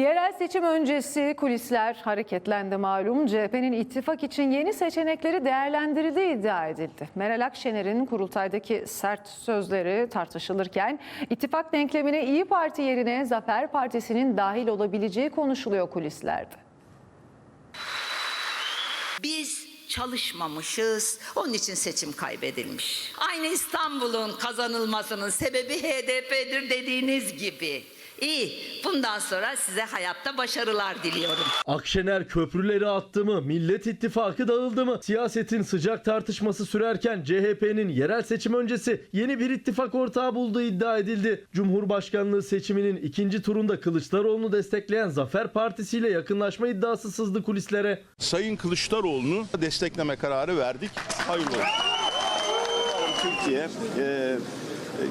Yerel seçim öncesi kulisler hareketlendi malum. CHP'nin ittifak için yeni seçenekleri değerlendirildiği iddia edildi. Meral Akşener'in kurultaydaki sert sözleri tartışılırken ittifak denklemine İyi Parti yerine Zafer Partisi'nin dahil olabileceği konuşuluyor kulislerde. Biz çalışmamışız. Onun için seçim kaybedilmiş. Aynı İstanbul'un kazanılmasının sebebi HDP'dir dediğiniz gibi. İyi. Bundan sonra size hayatta başarılar diliyorum. Akşener köprüleri attı mı? Millet İttifakı dağıldı mı? Siyasetin sıcak tartışması sürerken CHP'nin yerel seçim öncesi yeni bir ittifak ortağı bulduğu iddia edildi. Cumhurbaşkanlığı seçiminin ikinci turunda Kılıçdaroğlu'nu destekleyen Zafer Partisi ile yakınlaşma iddiası sızdı kulislere. Sayın Kılıçdaroğlu'nu destekleme kararı verdik. Hayırlı olsun. Türkiye e,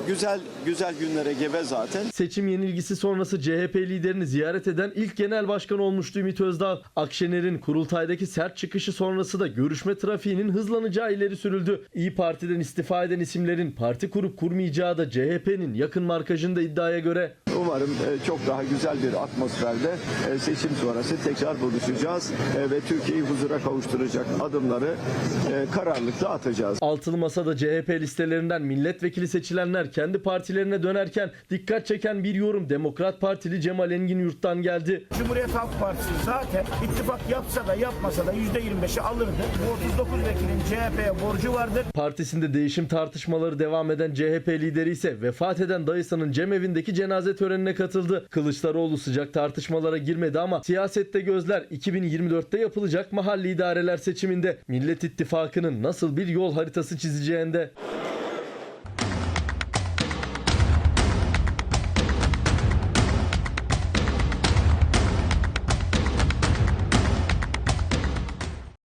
güzel güzel günlere gebe zaten. Seçim yenilgisi sonrası CHP liderini ziyaret eden ilk genel başkan olmuştu Ümit Özdağ. Akşener'in kurultaydaki sert çıkışı sonrası da görüşme trafiğinin hızlanacağı ileri sürüldü. İyi Parti'den istifa eden isimlerin parti kurup kurmayacağı da CHP'nin yakın markajında iddiaya göre. Umarım e, çok daha güzel bir atmosferde e, seçim sonrası tekrar buluşacağız e, ve Türkiye'yi huzura kavuşturacak adımları kararlılıkla atacağız. Altılı Masa'da CHP listelerinden milletvekili seçilenler kendi partilerine dönerken dikkat çeken bir yorum Demokrat Partili Cemal Engin Yurt'tan geldi. Cumhuriyet Halk Partisi zaten ittifak yapsa da yapmasa da %25'i alırdı. Bu 39 vekilin CHP'ye borcu vardır. Partisinde değişim tartışmaları devam eden CHP lideri ise vefat eden dayısının cemevindeki cenaze törenine katıldı. Kılıçdaroğlu sıcak tartışmalara girmedi ama siyasette gözler 2024'te yapılacak mahalli idareler seçiminde Millet İttifakı'nın nasıl bir yol haritası çizeceğinde.